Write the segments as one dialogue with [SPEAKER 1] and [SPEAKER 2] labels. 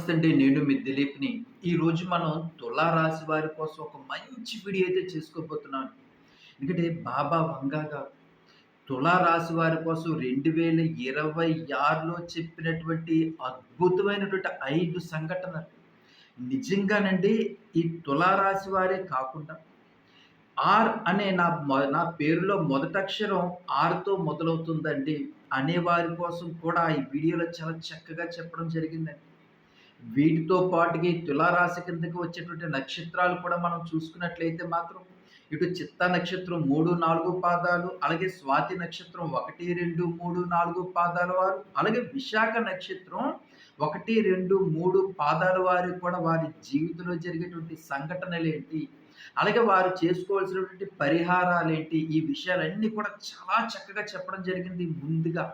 [SPEAKER 1] నమస్తే అండి. నేను మీ దిలీప్ని. ఈరోజు మనం తులారాశి వారి కోసం ఒక మంచి వీడియో అయితే చేసుకోబోతున్నాను. ఎందుకంటే బాబా వంగా గారు తులా వారి కోసం రెండు వేల ఇరవై ఆరులో చెప్పినటువంటి అద్భుతమైనటువంటి ఐదు సంఘటనలు. నిజంగానండి ఈ తులారాశి వారే కాకుండా ఆర్ అనే నా నా పేరులో మొదటక్షరం ఆర్‌తో మొదలవుతుందండి అనే వారి కోసం కూడా ఈ వీడియోలో చాలా చక్కగా చెప్పడం జరిగిందండి. వీటితో పాటుగా ఈ తులారాశి కిందకి వచ్చేటువంటి నక్షత్రాలు కూడా మనం చూసుకున్నట్లయితే మాత్రం ఇటు చిత్త నక్షత్రం 3, 4 పాదాలు, అలాగే స్వాతి నక్షత్రం 1, 2, 3, 4 పాదాల వారు, అలాగే విశాఖ నక్షత్రం 1, 2, 3 పాదాల వారు కూడా వారి జీవితంలో జరిగేటువంటి సంఘటనలేంటి, అలాగే వారు చేసుకోవాల్సినటువంటి పరిహారాలేంటి, ఈ విషయాలన్నీ కూడా చాలా చక్కగా చెప్పడం జరిగింది ముందుగా.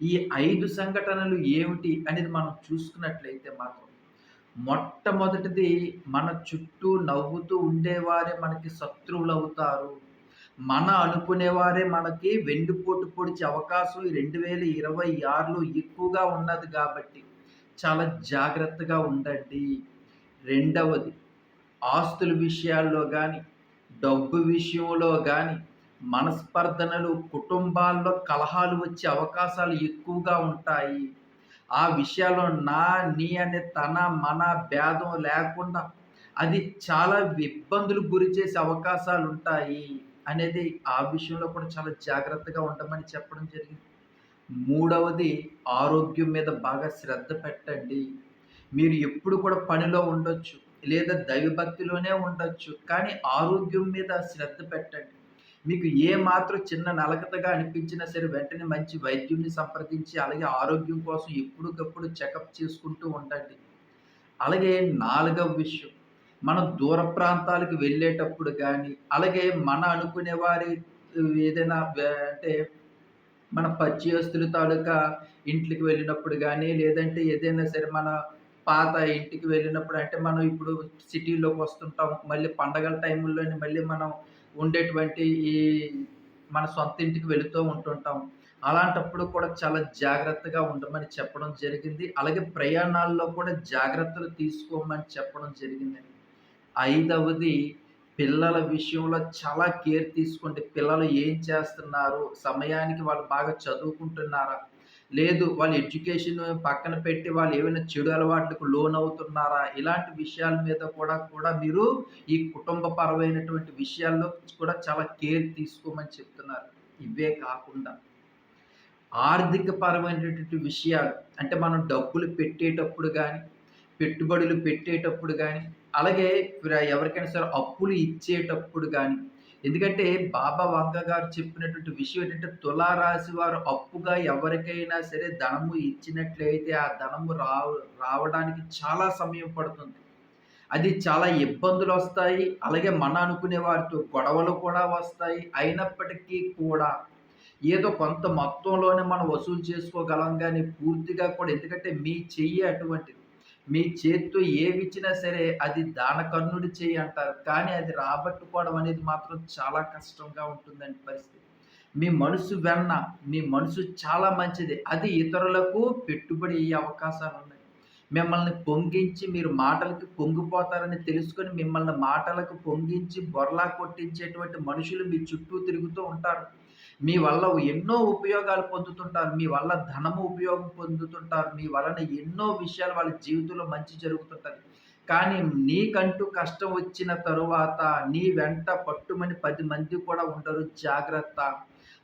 [SPEAKER 1] ఈ ఐదు సంఘటనలు ఏమిటి అనేది మనం చూసుకున్నట్లయితే మాత్రం, మొట్టమొదటిది మన చుట్టూ నవ్వుతూ ఉండేవారే మనకి శత్రువులు అవుతారు మన అనుకునేవారే మనకి వెండిపోటు పొడిచే అవకాశం రెండు వేల ఇరవై ఆరులో ఎక్కువగా ఉన్నది కాబట్టి చాలా జాగ్రత్తగా ఉండండి. రెండవది ఆస్తుల విషయాల్లో కానీ డబ్బు విషయంలో కానీ మనస్పర్ధనలు, కుటుంబాల్లో కలహాలు వచ్చే అవకాశాలు ఎక్కువగా ఉంటాయి. ఆ విషయాల్లో నా, నీ అనే తన, మన భేదం లేకుండా అది చాలా ఇబ్బందులు గురి చేసే అవకాశాలుంటాయి అనేది ఆ విషయంలో కూడా చాలా జాగ్రత్తగా ఉండమని చెప్పడం జరిగింది. మూడవది ఆరోగ్యం మీద బాగా శ్రద్ధ పెట్టండి. మీరు ఎప్పుడు కూడా పనిలో ఉండొచ్చు, లేదా దైవభక్తిలోనే ఉండొచ్చు. కానీ ఆరోగ్యం మీద శ్రద్ధ పెట్టండి. మీకు ఏ మాత్రం చిన్న నలకతగా అనిపించినా సరే వెంటనే మంచి వైద్యుడిని సంప్రదించి, అలాగే ఆరోగ్యం కోసం ఎప్పటికప్పుడు చెకప్ చేసుకుంటూ ఉండండి. అలాగే నాలుగవ విషయం, మనం దూర ప్రాంతాలకు వెళ్ళేటప్పుడు కానీ అలాగే మన అనుకునే వారి ఏదైనా అంటే మన పరిచయస్తుల తాలూకా ఇంట్లోకి వెళ్ళినప్పుడు కానీ లేదంటే ఏదైనా సరే మన పాత ఇంటికి వెళ్ళినప్పుడు అంటే మనం ఇప్పుడు సిటీలోకి వస్తుంటాం. మళ్ళీ పండగల టైంలోనే మళ్ళీ మనం ఉండేటువంటి ఈ మన సొంత ఇంటికి వెళుతూ ఉంటుంటాం. అలాంటప్పుడు కూడా చాలా జాగ్రత్తగా ఉండమని చెప్పడం జరిగింది. అలాగే ప్రయాణాల్లో కూడా జాగ్రత్తలు తీసుకోమని చెప్పడం జరిగిందండి. ఐదవది పిల్లల విషయంలో చాలా కేర్ తీసుకోండి. పిల్లలు ఏం చేస్తున్నారు? సమయానికి వాళ్ళు బాగా చదువుకుంటున్నారా? లేదు వాళ్ళ ఎడ్యుకేషన్ పక్కన పెట్టి వాళ్ళు ఏమైనా చెడు అలవాట్లకు లోనవుతున్నారా? ఇలాంటి విషయాల మీద కూడా కూడా మీరు ఈ కుటుంబపరమైనటువంటి విషయాల్లో కూడా చాలా కేర్ తీసుకోమని చెప్తున్నారు. ఇవే కాకుండా ఆర్థిక పరమైనటువంటి విషయాలు అంటే మనం డబ్బులు పెట్టేటప్పుడు కానీ పెట్టుబడులు పెట్టేటప్పుడు కానీ అలాగే ఎవరికైనా సరే అప్పులు ఇచ్చేటప్పుడు కానీ ఎందుకంటే బాబా వంగ గారు చెప్పినటువంటి విషయం ఏంటంటే, తులారాశి వారు అప్పుగా ఎవరికైనా సరే ధనము ఇచ్చినట్లయితే ఆ ధనము రావ రావడానికి చాలా సమయం పడుతుంది. అది చాలా ఇబ్బందులు వస్తాయి అలాగే మన అనుకునే వారితో గొడవలు కూడా వస్తాయి. అయినప్పటికీ కూడా ఏదో కొంత మొత్తంలోనే మనం వసూలు చేసుకోగలం కానీ పూర్తిగా కూడా ఎందుకంటే మీ చెయ్యి అటువంటిది. మీ చేత్తో ఏవిచ్చినా సరే అది దానకర్ణుడి చేయి అంటారు. కానీ అది రాబట్టుకోవడం అనేది మాత్రం చాలా కష్టంగా ఉంటుందండి పరిస్థితి. మీ మనసు వెన్న, మీ మనసు చాలా మంచిది. అది ఇతరులకు పెట్టుబడి అయ్యే అవకాశాలు ఉన్నాయి మిమ్మల్ని పొంగించి మీరు మాటలకి పొంగిపోతారని తెలుసుకొని మిమ్మల్ని మాటలకు పొంగించి బొర్లా కొట్టించేటువంటి మనుషులు మీ చుట్టూ తిరుగుతూ ఉంటారు. మీ వల్ల ఎన్నో ఉపయోగాలు పొందుతుంటారు. మీ వల్ల ధనము ఉపయోగం పొందుతుంటారు. మీ వలన ఎన్నో విషయాలు వాళ్ళ జీవితంలో మంచి జరుగుతుంటారు కానీ నీకంటూ కష్టం వచ్చిన తరువాత నీ వెంట పట్టుమని పది మంది కూడా ఉండరు. జాగ్రత్త.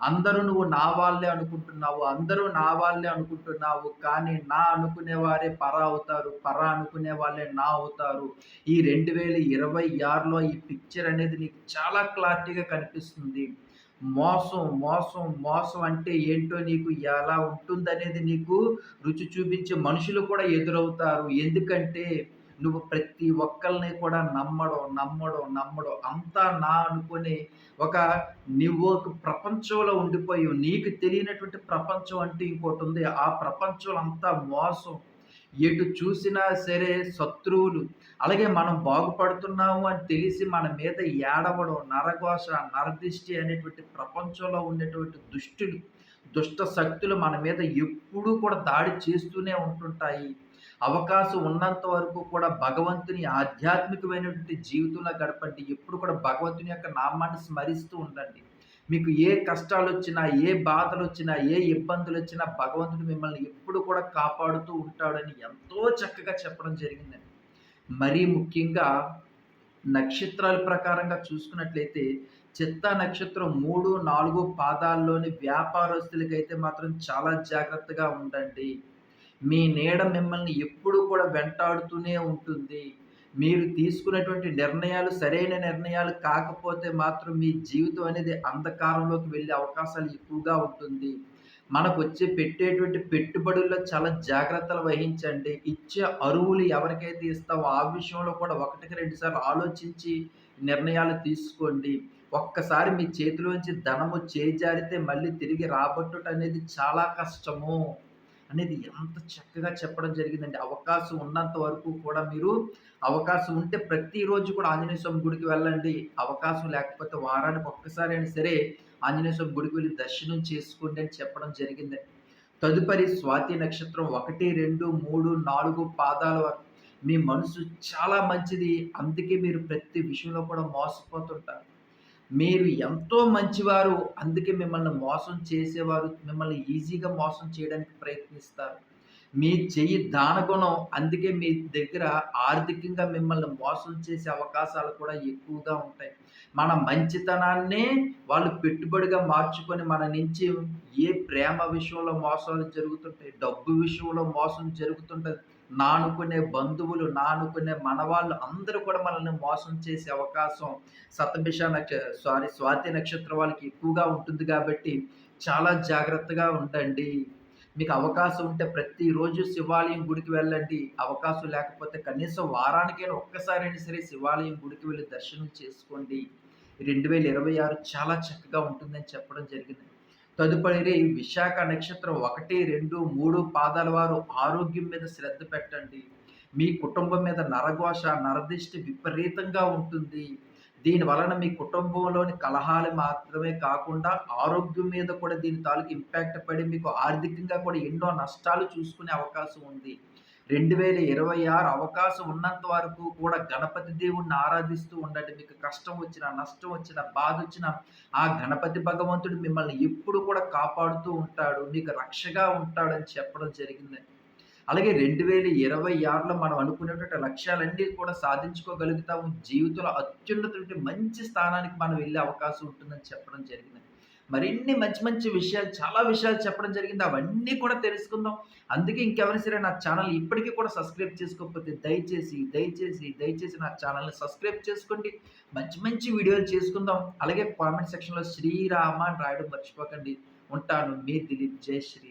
[SPEAKER 1] అందరూ నువ్వు నా వాళ్ళే అనుకుంటున్నావు. అందరూ నా వాళ్ళే అనుకుంటున్నావు. కానీ నా అనుకునేవారే పర అవుతారు. పర అనుకునే వాళ్ళే నా అవుతారు. ఈ 2026లో ఈ పిక్చర్ అనేది నీకు చాలా క్లారిటీగా కనిపిస్తుంది. మోసం, మోసం, మోసం అంటే ఏంటో నీకు ఎలా ఉంటుందనేది నీకు రుచి చూపించే మనుషులు కూడా ఎదురవుతారు. ఎందుకంటే నువ్వు ప్రతి ఒక్కరిని కూడా నమ్మడం, నమ్మడం, నమ్మడం అంతా నా అనుకుని ఒక నువ్వు ఒక ప్రపంచంలో ఉండిపోయి నీకు తెలియనటువంటి ప్రపంచం అంటూ ఇంకోటుంది. ఆ ప్రపంచం అంతా మోసం. ఎటు చూసినా సరే శత్రువులు. అలాగే మనం బాగుపడుతున్నాము అని తెలిసి మన మీద ఏడవడం, నరఘోష, నరదృష్టి అనేటువంటి ప్రపంచంలో ఉండేటువంటి దుష్టులు, దుష్ట శక్తులు మన మీద ఎప్పుడూ కూడా దాడి చేస్తూనే ఉంటుంటాయి. అవకాశం ఉన్నంత వరకు కూడా భగవంతుని ఆధ్యాత్మికమైనటువంటి జీవితంలో గడపండి. ఎప్పుడు కూడా భగవంతుని యొక్క నామాన్ని స్మరిస్తూ ఉండండి. మీకు ఏ కష్టాలు వచ్చినా ఏ బాధలు వచ్చినా ఏ ఇబ్బందులు వచ్చినా భగవంతుడు మిమ్మల్ని ఎప్పుడు కూడా కాపాడుతూ ఉంటాడని ఎంతో చక్కగా చెప్పడం జరిగిందండి. మరీ ముఖ్యంగా నక్షత్రాల ప్రకారంగా చూసుకున్నట్లయితే చిత్త నక్షత్రం మూడు నాలుగు పాదాల్లోని వ్యాపారస్తులకైతే మాత్రం చాలా జాగ్రత్తగా ఉండండి. మీ నీడ మిమ్మల్ని ఎప్పుడు కూడా వెంటాడుతూనే ఉంటుంది. మీరు తీసుకున్నటువంటి నిర్ణయాలు సరైన నిర్ణయాలు కాకపోతే మాత్రం మీ జీవితం అనేది అంధకారంలోకి వెళ్ళే అవకాశాలు ఎక్కువగా ఉంటుంది. మనకు వచ్చే పెట్టేటువంటి పెట్టుబడుల్లో చాలా జాగ్రత్తలు వహించండి. ఇచ్చే అరువులు ఎవరికైతే ఇస్తావో ఆ విషయంలో కూడా ఒకటికి రెండు సార్లు ఆలోచించి నిర్ణయాలు తీసుకోండి. ఒక్కసారి మీ చేతిలోంచి ధనము చేజారితే మళ్ళీ తిరిగి రాబట్టుట అనేది చాలా కష్టము. అనేది ఎంత చక్కగా చెప్పడం జరిగిందండి. అవకాశం ఉన్నంత వరకు కూడా మీరు అవకాశం ఉంటే ప్రతిరోజు కూడా ఆంజనేయ స్వామి గుడికి వెళ్ళండి. అవకాశం లేకపోతే వారానికి ఒక్కసారి అయినా సరే ఆంజనేయ స్వామి గుడికి వెళ్ళి దర్శనం చేసుకోండి అని చెప్పడం జరిగింది తదుపరి స్వాతి నక్షత్రం ఒకటి రెండు మూడు నాలుగు పాదాల వరకు మీ మనసు చాలా మంచిది. అందుకే మీరు ప్రతి విషయంలో కూడా మోసపోతుంటారు. మీరు ఎంతో మంచివారు అందుకే మిమ్మల్ని మోసం చేసేవారు మిమ్మల్ని ఈజీగా మోసం చేయడానికి ప్రయత్నిస్తారు. మీ చెయ్యి దానగుణం అందుకే మీ దగ్గర ఆర్థికంగా మిమ్మల్ని మోసం చేసే అవకాశాలు కూడా ఎక్కువగా ఉంటాయి. మన మంచితనాన్నే వాళ్ళు పెట్టుబడిగా మార్చుకొని మన నుంచి ఏ ప్రేమ విషయంలో మోసాలు జరుగుతుంటాయి డబ్బు విషయంలో మోసం జరుగుతుంటుంది నానుకునే బంధువులు నానుకునే మనవాళ్ళు అందరూ కూడా మనల్ని మోసం చేసే అవకాశం సతమిష నక్ష సారీ స్వాతి నక్షత్రం వాళ్ళకి ఎక్కువగా ఉంటుంది కాబట్టి చాలా జాగ్రత్తగా ఉండండి. మీకు అవకాశం ఉంటే ప్రతిరోజు శివాలయం గుడికి వెళ్ళండి. అవకాశం లేకపోతే కనీసం వారానికైనా ఒక్కసారైనా సరే శివాలయం గుడికి వెళ్ళి దర్శనం చేసుకోండి. రెండు వేల ఇరవై ఆరు చాలా చక్కగా ఉంటుందని చెప్పడం జరిగింది. తదుపరి విశాఖ నక్షత్రం ఒకటి రెండు మూడు పాదాల వారు ఆరోగ్యం మీద శ్రద్ధ పెట్టండి. మీ కుటుంబం మీద నరఘోష నరదిష్టి విపరీతంగా ఉంటుంది. దీని వలన మీ కుటుంబంలోని కలహాలు మాత్రమే కాకుండా ఆరోగ్యం మీద కూడా దీని తాలూకు ఇంపాక్ట్ పడి మీకు ఆర్థికంగా కూడా ఎన్నో నష్టాలు చూసుకునే అవకాశం ఉంది. రెండు వేల ఇరవై ఆరు అవకాశం ఉన్నంత వరకు కూడా గణపతి దేవుణ్ణి ఆరాధిస్తూ ఉండండి. మీకు కష్టం వచ్చిన నష్టం వచ్చిన బాధ వచ్చిన ఆ గణపతి భగవంతుడు మిమ్మల్ని ఎప్పుడు కూడా కాపాడుతూ ఉంటాడు. మీకు రక్షగా ఉంటాడని చెప్పడం జరిగింది. అలాగే రెండు వేల ఇరవై ఆరులో మనం అనుకునేటువంటి లక్ష్యాలన్నీ కూడా సాధించుకోగలుగుతాము. జీవితంలో అత్యున్నత మంచి స్థానానికి మనం వెళ్ళే అవకాశం ఉంటుందని చెప్పడం జరిగింది. మరిన్ని మంచి మంచి విషయాలు చాలా విషయాలు చెప్పడం జరిగింది. అవన్నీ కూడా తెలుసుకుందాం. అందుకే ఇంకెవరైనా సరే నా ఛానల్ ఇప్పటికీ కూడా సబ్స్క్రైబ్ చేసుకోకపోతే దయచేసి దయచేసి దయచేసి నా ఛానల్ని సబ్స్క్రైబ్ చేసుకోండి. మంచి మంచి వీడియోలు చేసుకుందాం. అలాగే కామెంట్ సెక్షన్లో శ్రీరామ అని రాయడం మర్చిపోకండి. ఉంటాను. మీ దిలీప్. జై శ్రీ